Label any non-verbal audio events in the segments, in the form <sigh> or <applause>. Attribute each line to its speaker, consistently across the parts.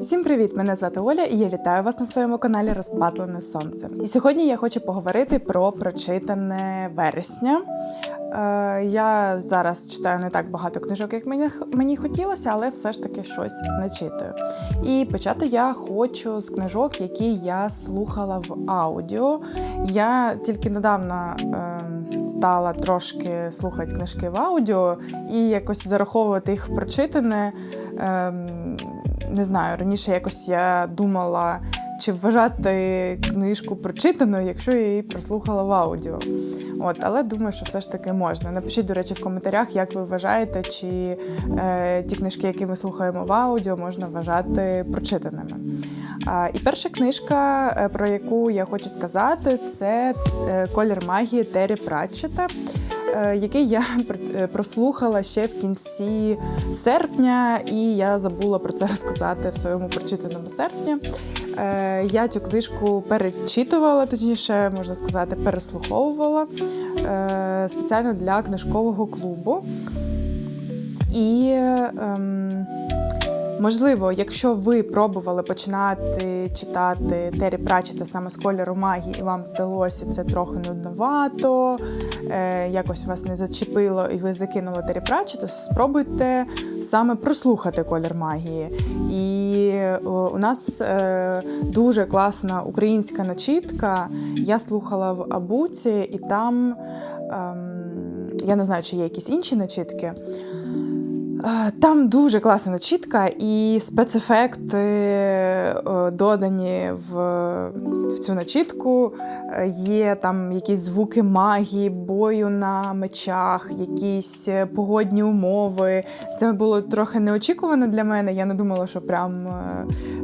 Speaker 1: Всім привіт! Мене звати Оля, і я вітаю вас на своєму каналі Розпатлене Сонце. І сьогодні я хочу поговорити про прочитане вересня. Е, я зараз читаю не так багато книжок, як мені, мені хотілося, але все ж таки щось начитую. І почати я хочу з книжок, які я слухала в аудіо. Я тільки недавно е, стала трошки слухати книжки в аудіо і якось зараховувати їх в прочитане. Е, не знаю, раніше якось я думала, чи вважати книжку прочитаною, якщо я її прослухала в аудіо. От, але думаю, що все ж таки можна. Напишіть, до речі, в коментарях, як ви вважаєте, чи е, ті книжки, які ми слухаємо в аудіо, можна вважати прочитаними. А, і перша книжка, е, про яку я хочу сказати, це е, Колір магії Террі Пратчета. Е, Який я <laughs> е, прослухала ще в кінці серпня, і я забула про це розказати в своєму прочитаному серпні. Е, Я цю книжку перечитувала, точніше, можна сказати, переслуховувала спеціально для книжкового клубу. І ем, можливо, якщо ви пробували починати читати Террі Пратчета саме з кольору магії, і вам здалося це трохи нудновато, е, якось вас не зачепило, і ви закинули Террі Пратчета, спробуйте саме прослухати колір магії. І о, у нас е, дуже класна українська начітка. Я слухала в Абуці, і там ем, я не знаю, чи є якісь інші начітки. Там дуже класна начітка, і спецефекти е, додані в, в цю начітку. Є там якісь звуки магії, бою на мечах, якісь е, погодні умови. Це було трохи неочікувано для мене. Я не думала, що прям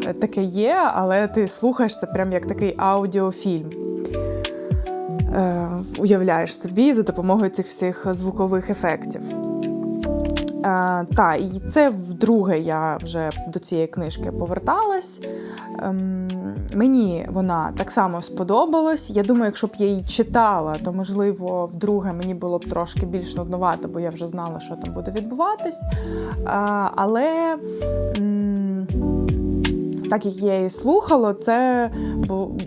Speaker 1: е, таке є, але ти слухаєш це прям як такий аудіофільм. Уявляєш собі за допомогою цих всіх звукових ефектів. Е, та, і це вдруге я вже до цієї книжки поверталась. Ем, мені вона так само сподобалась. Я думаю, якщо б я її читала, то можливо вдруге мені було б трошки більш нудновато, бо я вже знала, що там буде відбуватись. Е, але. так як я її слухала, це,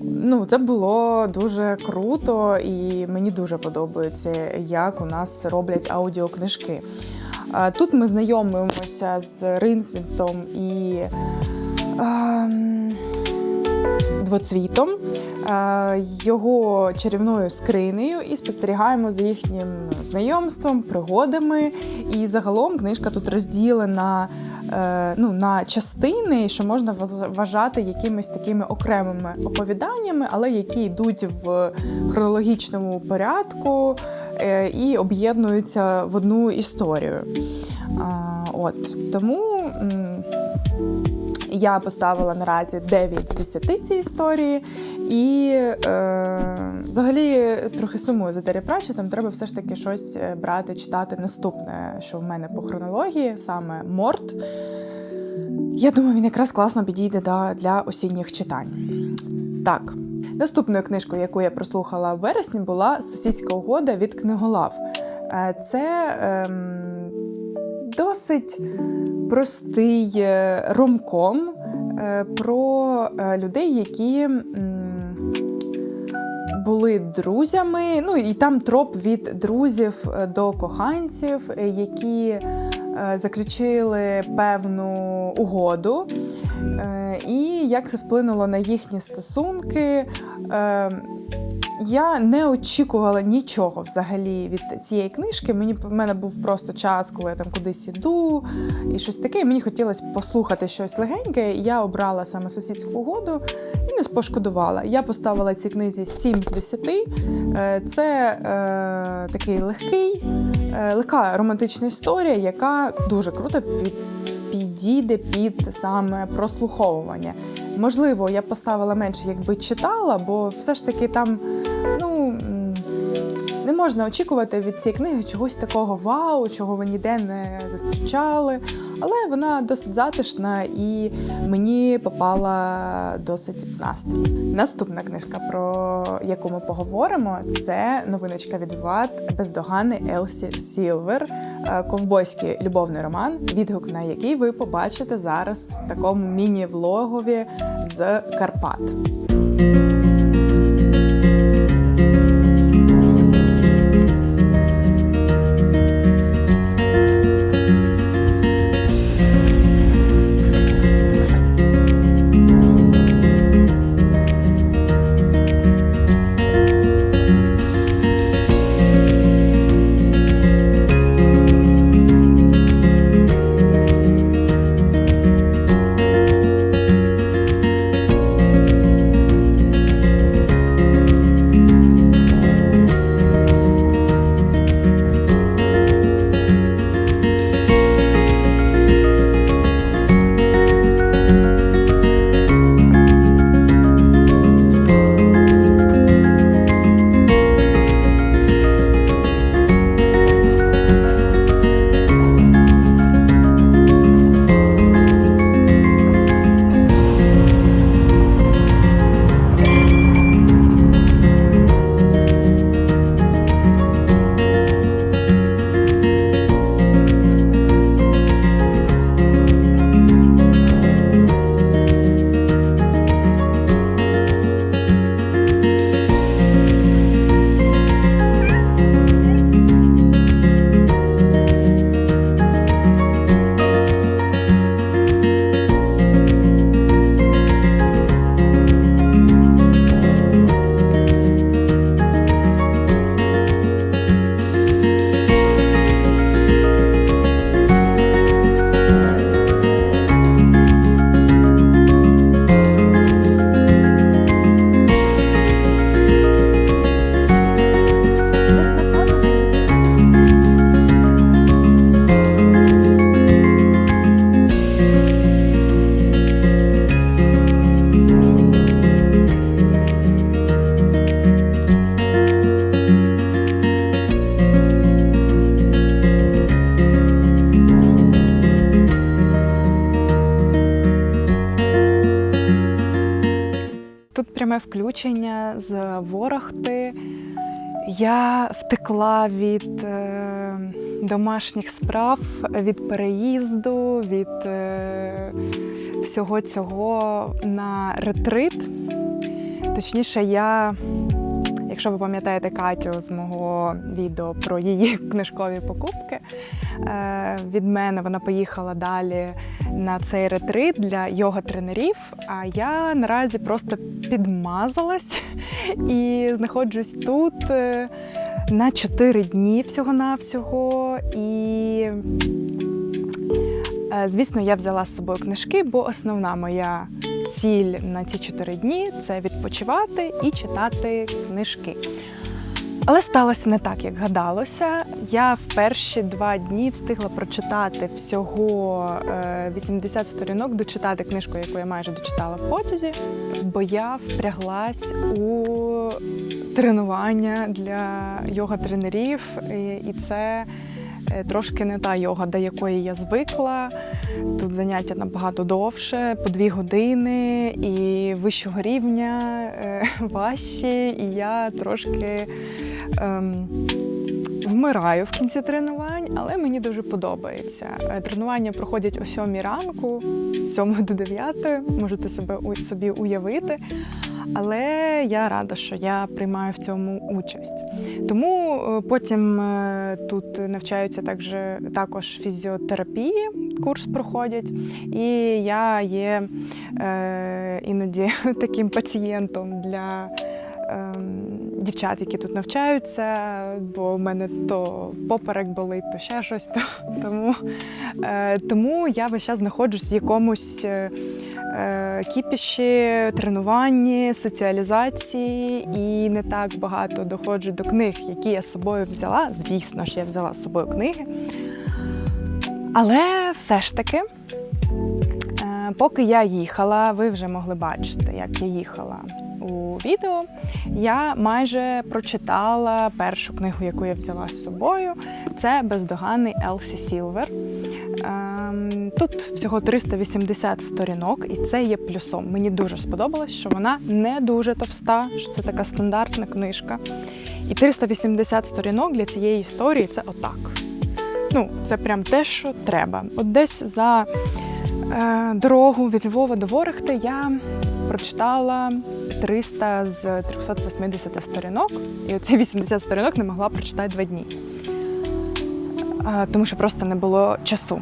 Speaker 1: ну, це було дуже круто, і мені дуже подобається, як у нас роблять аудіокнижки. Тут ми знайомимося з Ринсвінтом і ем, двоцвітом, е, його чарівною скринею, і спостерігаємо за їхнім знайомством, пригодами. І загалом книжка тут розділена е, ну, на частини, що можна вважати якимись такими окремими оповіданнями, але які йдуть в хронологічному порядку е, і об'єднуються в одну історію. От тому. Я поставила наразі 9 з 10 цієї історії, і е, взагалі трохи сумую за Террі Пратчетом. Треба все ж таки щось е, брати, читати наступне, що в мене по хронології, саме Морт. Я думаю, він якраз класно підійде да, для осінніх читань. Так. Наступною книжкою, яку я прослухала в вересні, була Сусідська угода від книголав. Е, Це ем, досить простий е, ромком е, про е, людей, які були друзями. Ну і там троп від друзів до коханців, які заключили певну угоду. І як це вплинуло на їхні стосунки. Я не очікувала нічого взагалі від цієї книжки. Мені в мене був просто час, коли я там кудись іду і щось таке. Мені хотілося послухати щось легеньке. Я обрала саме сусідську угоду і не пошкодувала. Я поставила цій книзі 7 з 10. Е, Це е, такий легкий, е, легка романтична історія, яка дуже круто під. Підійде під саме прослуховування. Можливо, я поставила менше, якби читала, бо все ж таки там ну, можна очікувати від цієї книги чогось такого вау, чого ви ніде не зустрічали. Але вона досить затишна і мені попала досить в настрій. Наступна книжка, про яку ми поговоримо, це новиночка від Ват бездоганний Елсі Сілвер, е, ковбойський любовний роман, відгук на який ви побачите зараз в такому міні-влогові з Карпат. Пряме включення з Ворохти. Я втекла від е, домашніх справ, від переїзду, від е, всього цього на ретрит. Точніше, я, якщо ви пам'ятаєте Катю з мого відео про її <laughs> книжкові покупки, від мене вона поїхала далі на цей ретрит для йога-тренерів. А я наразі просто підмазалась <laughs> і знаходжусь тут е, на 4 дні всього-навсього. І, е, звісно, я взяла з собою книжки, бо основна моя ціль на ці 4 дні це відпочивати і читати книжки. Але сталося не так, як гадалося. Я в перші два дні встигла прочитати всього е, 80 сторінок, дочитати книжку, яку я майже дочитала в потязі, бо я впряглась у тренування для йога-тренерів, і, і це е, трошки не та йога, до якої я звикла. Тут заняття набагато довше, по дві години і вищого рівня е, <laughs> важчі, і я трошки ем, вмираю в кінці тренувань, але мені дуже подобається. Е, Тренування проходять о 7 ранку, з 7 до 9, можете себе собі уявити. Але я рада, що я приймаю в цьому участь. Тому е, потім е, тут навчаються також, також фізіотерапії, курс проходять, і я є е, іноді <laughs> таким пацієнтом для ем, дівчат, які тут навчаються, бо в мене то поперек болить, то ще щось. То, <laughs> тому, е, тому я весь час знаходжусь в якомусь е, е, кіпіші, тренуванні, соціалізації і не так багато доходжу до книг, які я з собою взяла. Звісно ж, я взяла з собою книги. Але все ж таки, е, поки я їхала, ви вже могли бачити, як я їхала у відео, я майже прочитала першу книгу, яку я взяла з собою. Це бездоганний Елсі Сілвер. Ем, Тут всього 380 сторінок, і це є плюсом. Мені дуже сподобалось, що вона не дуже товста, що це така стандартна книжка. І 380 сторінок для цієї історії це отак. Ну, це прям те, що треба. От десь за е, дорогу від Львова до Ворохти я прочитала 300 з 380 сторінок, і оці 80 сторінок не могла прочитати два дні. Тому що просто не було часу.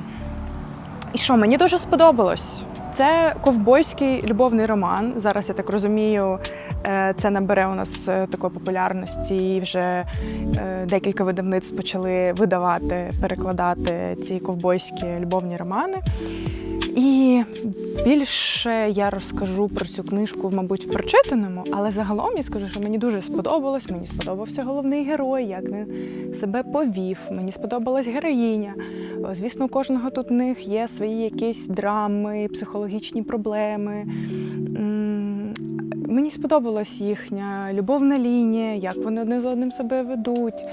Speaker 1: І що, мені дуже сподобалось. Це ковбойський любовний роман. Зараз я так розумію, е, це набере у нас е, такої популярності. І вже е, декілька видавництв почали видавати, перекладати ці ковбойські любовні романи. І більше я розкажу про цю книжку, мабуть, в прочитаному, але загалом я скажу, що мені дуже сподобалось. Мені сподобався головний герой, як він себе повів. Мені сподобалась героїня. Звісно, у кожного тут в них є свої якісь драми, психологічні проблеми. Мені сподобалась їхня любовна лінія, як вони одне з одним себе ведуть.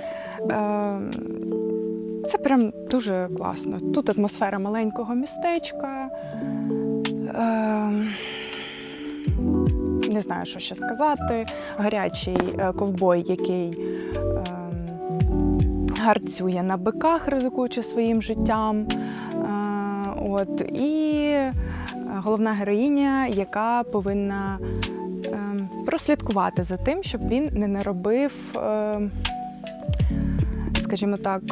Speaker 1: Це прям дуже класно. Тут атмосфера маленького містечка. Ем, Не знаю, що ще сказати. Гарячий е, ковбой, який ем, гарцює на биках, ризикуючи своїм життям. Е, От, і е, головна героїня, яка повинна ем, прослідкувати за тим, щоб він не наробив, скажімо так,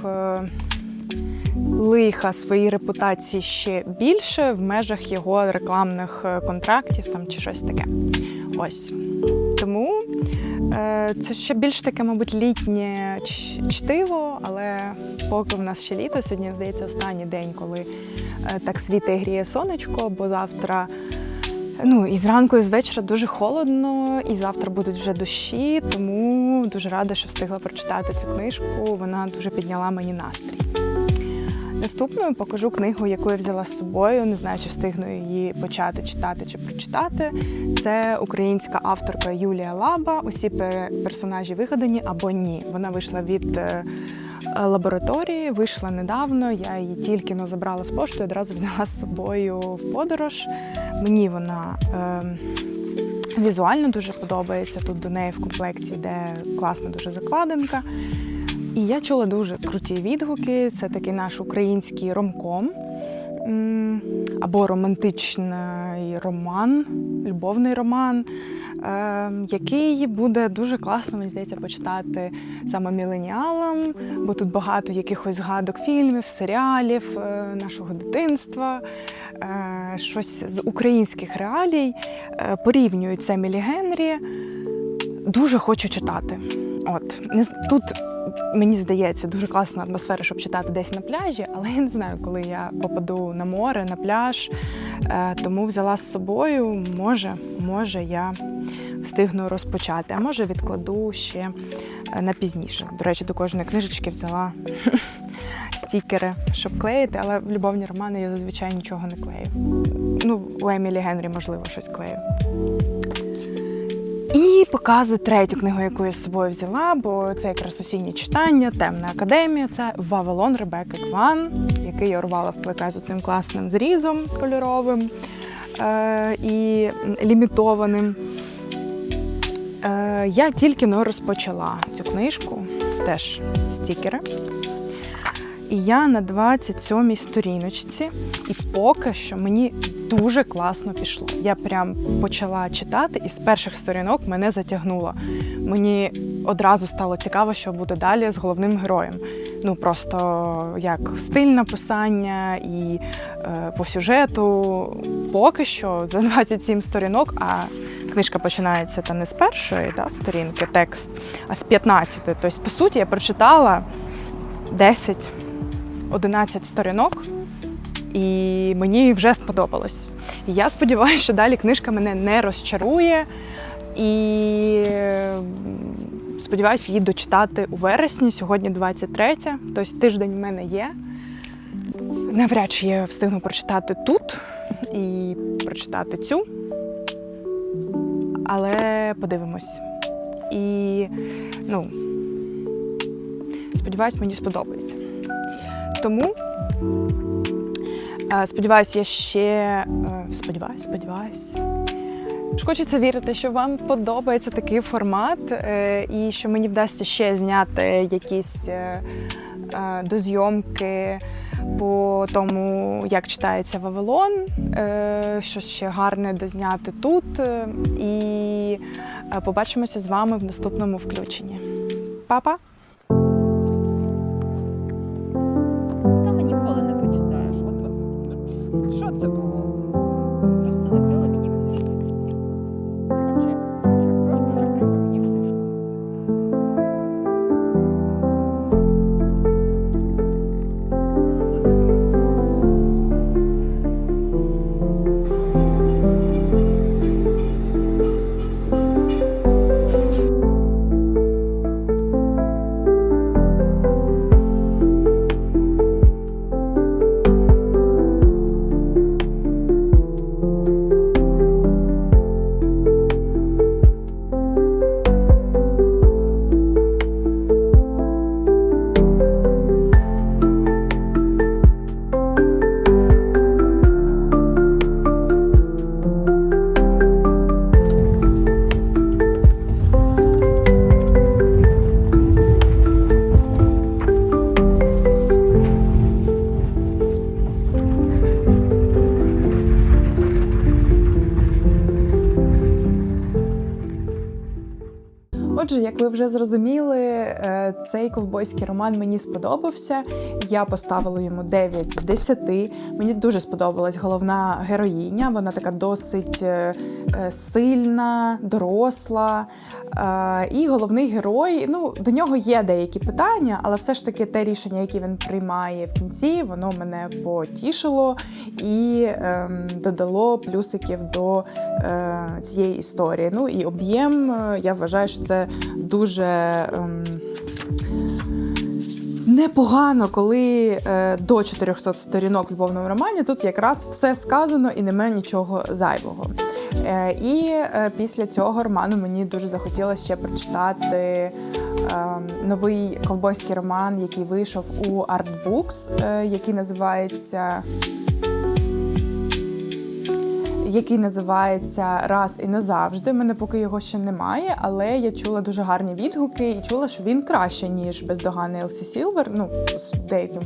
Speaker 1: лиха своїй репутації ще більше в межах його рекламних е, контрактів там чи щось таке. Ось. Тому е, це ще більш таке, мабуть, літнє чтиво, але поки в нас ще літо, сьогодні, здається, останній день, коли е, так світить і гріє сонечко, бо завтра. Ну і зранку, і з вечора дуже холодно, і завтра будуть вже дощі, тому дуже рада, що встигла прочитати цю книжку. Вона дуже підняла мені настрій. Наступною покажу книгу, яку я взяла з собою. Не знаю, чи встигну її почати читати чи прочитати. Це українська авторка Юлія Лаба. Усі пер- персонажі вигадані або ні. Вона вийшла від е, лабораторії, вийшла недавно. Я її тільки но забрала з пошту, одразу взяла з собою в подорож. Мені вона. Е, Візуально дуже подобається. Тут до неї в комплекті йде класна дуже закладинка. І я чула дуже круті відгуки. Це такий наш український ромком або романтичний роман, любовний роман, е, який буде дуже класно, мені здається, почитати саме міленіалам, бо тут багато якихось згадок фільмів, серіалів е, нашого дитинства, е, щось з українських реалій. Е, порівнюють це Мілі Генрі. Дуже хочу читати. От тут мені здається дуже класна атмосфера, щоб читати десь на пляжі, але я не знаю, коли я попаду на море, на пляж. Е, тому взяла з собою. Може, може, я встигну розпочати, а може відкладу ще е, на пізніше. До речі, до кожної книжечки взяла <laughs> стікери, щоб клеїти, але в любовні романи я зазвичай нічого не клею. Ну, у Емілі Генрі, можливо, щось клею. І показую третю книгу, яку я з собою взяла, бо це якраз осіннє читання, темна академія. Це Вавилон Ребекки Кван, який я урвала в плека з цим класним зрізом кольоровим е- і лімітованим. Е- я тільки но розпочала цю книжку, теж стікери. І я на 27-й сторіночці, і поки що мені дуже класно пішло. Я прям почала читати, і з перших сторінок мене затягнуло. Мені одразу стало цікаво, що буде далі з головним героєм. Ну просто як стиль написання і е, по сюжету. Поки що за 27 сторінок, а книжка починається та не з першої да, сторінки, текст, а з 15. Тобто, по суті, я прочитала 10 11 сторінок, і мені вже сподобалось. Я сподіваюся, що далі книжка мене не розчарує. І сподіваюся її дочитати у вересні. Сьогодні 23, тобто тиждень в мене є. Навряд чи я встигну прочитати тут і прочитати цю. але подивимось. І ну, сподіваюсь, мені сподобається. Тому е, сподіваюсь, я ще е, сподіваюсь, сподіваюсь. Хочеться вірити, що вам подобається такий формат, е, і що мені вдасться ще зняти якісь е, е, дозйомки по тому, як читається Вавилон, е, що ще гарне дозняти тут. е, І е, побачимося з вами в наступному включенні. Па-па!
Speaker 2: Що це було?
Speaker 1: Отже, як ви вже зрозуміли, е, цей ковбойський роман мені сподобався. Я поставила йому 9 з 10. Мені дуже сподобалась головна героїня. Вона така досить е, е, сильна, доросла. І головний герой, ну, до нього є деякі питання, але все ж таки те рішення, яке він приймає в кінці, воно мене потішило і ем, додало плюсиків до е, цієї історії. Ну і об'єм, я вважаю, що це дуже. Ем, Непогано, коли е, до 400 сторінок в любовному романі тут якраз все сказано і немає нічого зайвого. Е, і е, після цього роману мені дуже захотілося ще прочитати е, новий ковбойський роман, який вийшов у Artbooks, е, який називається який називається Раз і назавжди. У мене поки його ще немає, але я чула дуже гарні відгуки і чула, що він краще, ніж бездоганний Елсі Сілвер. Ну, з деяким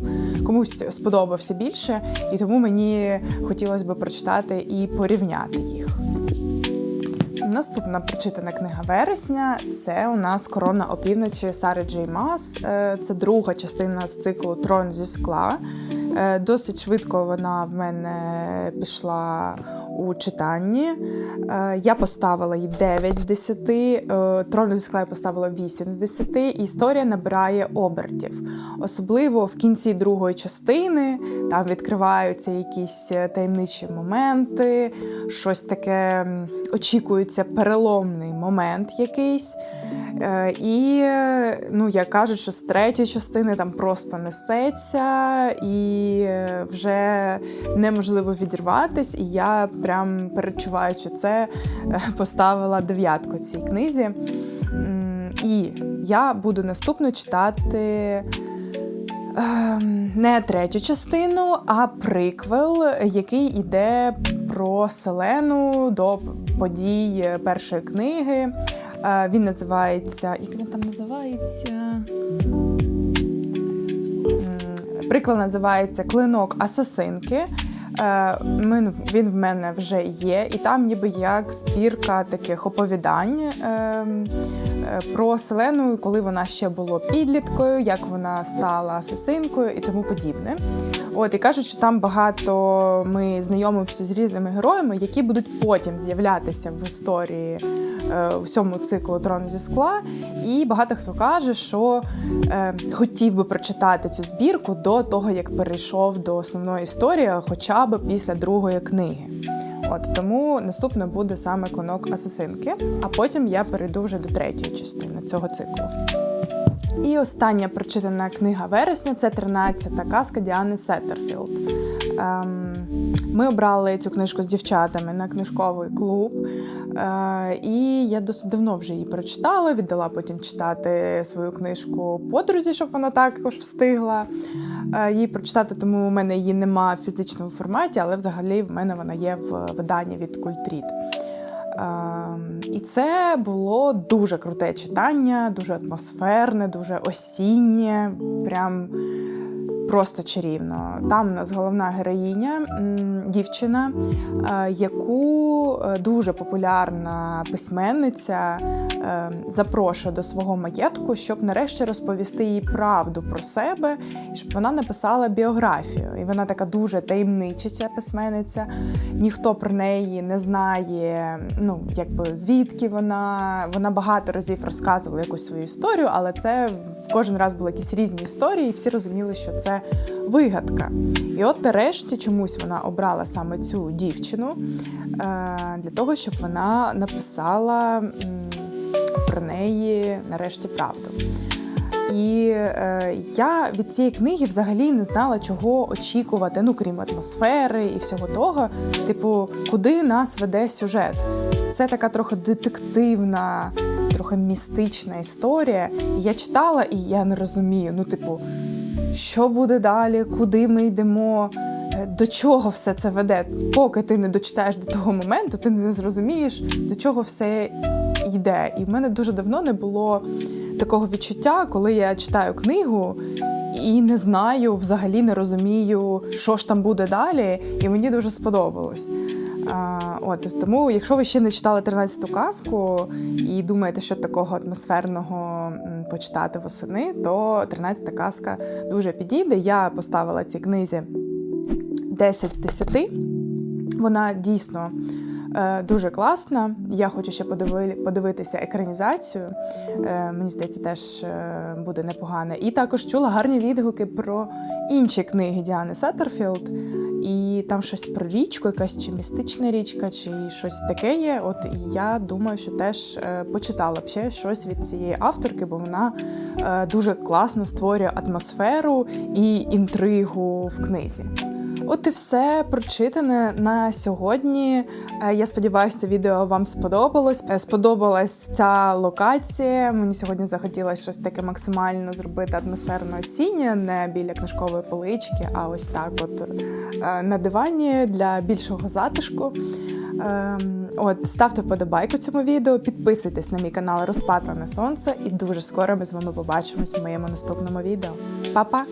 Speaker 1: комусь сподобався більше, і тому мені хотілося б прочитати і порівняти їх. Наступна прочитана книга вересня це у нас Корона опівночі Сари Джей Мас. Е, Це друга частина з циклу Трон зі скла. Е, Досить швидко вона в мене пішла у читанні. Е, Я поставила їй 9 з 10, е, Трон зі скла я поставила 8 з 10. І історія набирає обертів. Особливо в кінці другої частини там відкриваються якісь таємничі моменти, щось таке м, очікується переломний момент якийсь. Е, І ну, як кажуть, що з третьої частини там просто несеться, і е, вже неможливо відірватись. І я прям перечуваючи це, е, поставила дев'ятку цій книзі. І я буду наступно читати. Ем, Не третю частину, а приквел, який іде про Селену до подій першої книги. Е, Він називається. Як він там називається? Приквел називається Клинок Асасинки. Е, Він, в мене вже є, і там ніби як збірка таких оповідань ем, е, про Селену, коли вона ще була підліткою, як вона стала асасинкою і тому подібне. От і кажуть, що там багато ми знайомимося з різними героями, які будуть потім з'являтися в історії всьому циклу Трон зі скла. І багато хто каже, що е, хотів би прочитати цю збірку до того, як перейшов до основної історії, хоча б після другої книги. От тому наступне буде саме клинок асасинки, а потім я перейду вже до третьої частини цього циклу. І остання прочитана книга вересня це 13-та казка Діани Сеттерфілд. Ем, Ми обрали цю книжку з дівчатами на книжковий клуб, е, і я досить давно вже її прочитала. Віддала потім читати свою книжку подрузі, щоб вона також встигла е, її прочитати. Тому у мене її нема в фізичному форматі, але взагалі в мене вона є в виданні від Культріт. Ем, І це було дуже круте читання, дуже атмосферне, дуже осіннє, прям просто чарівно. Там у нас головна героїня, дівчина, е, яку е, дуже популярна письменниця е, запрошує до свого маєтку, щоб нарешті розповісти їй правду про себе, щоб вона написала біографію. І вона така дуже таємнича, ця письменниця. Ніхто про неї не знає, ну якби звідки вона. Вона багато разів розказувала якусь свою історію, але це в кожен раз були якісь різні історії, і всі розуміли, що це вигадка. І от нарешті чомусь вона обрала саме цю дівчину е, для того, щоб вона написала про неї нарешті правду. І е, я від цієї книги взагалі не знала, чого очікувати, ну крім атмосфери і всього того. Типу, куди нас веде сюжет? Це така трохи детективна, трохи містична історія. І я читала, і я не розумію. Ну, типу, що буде далі, куди ми йдемо, е, до чого все це веде. Поки ти не дочитаєш до того моменту, ти не зрозумієш, до чого все йде. І в мене дуже давно не було такого відчуття, коли я читаю книгу і не знаю, взагалі не розумію, що ж там буде далі, і мені дуже сподобалось. А, от тому, якщо ви ще не читали 13-ту казку і думаєте, що такого атмосферного почитати восени, то 13-та казка дуже підійде. Я поставила цій книзі 10 з 10. Вона дійсно е, дуже класна. Я хочу ще подиви- подивитися екранізацію. Е, мені здається, теж е, буде непогано. І також чула гарні відгуки про інші книги Діани Сеттерфілд. І там щось про річку, якась чи містична річка, чи щось таке є. От я думаю, що теж е, почитала б ще щось від цієї авторки, бо вона е, дуже класно створює атмосферу і інтригу в книзі. От і все прочитане на сьогодні. Е, Я сподіваюся, відео вам сподобалось. Е, Сподобалась ця локація. Мені сьогодні захотілося щось таке максимально зробити атмосферно осіннє, не біля книжкової полички, а ось так, от е, на дивані для більшого затишку. Ем, От, ставте вподобайку цьому відео, підписуйтесь на мій канал Розпатлене Сонце, і дуже скоро ми з вами побачимось в моєму наступному відео. Па-па!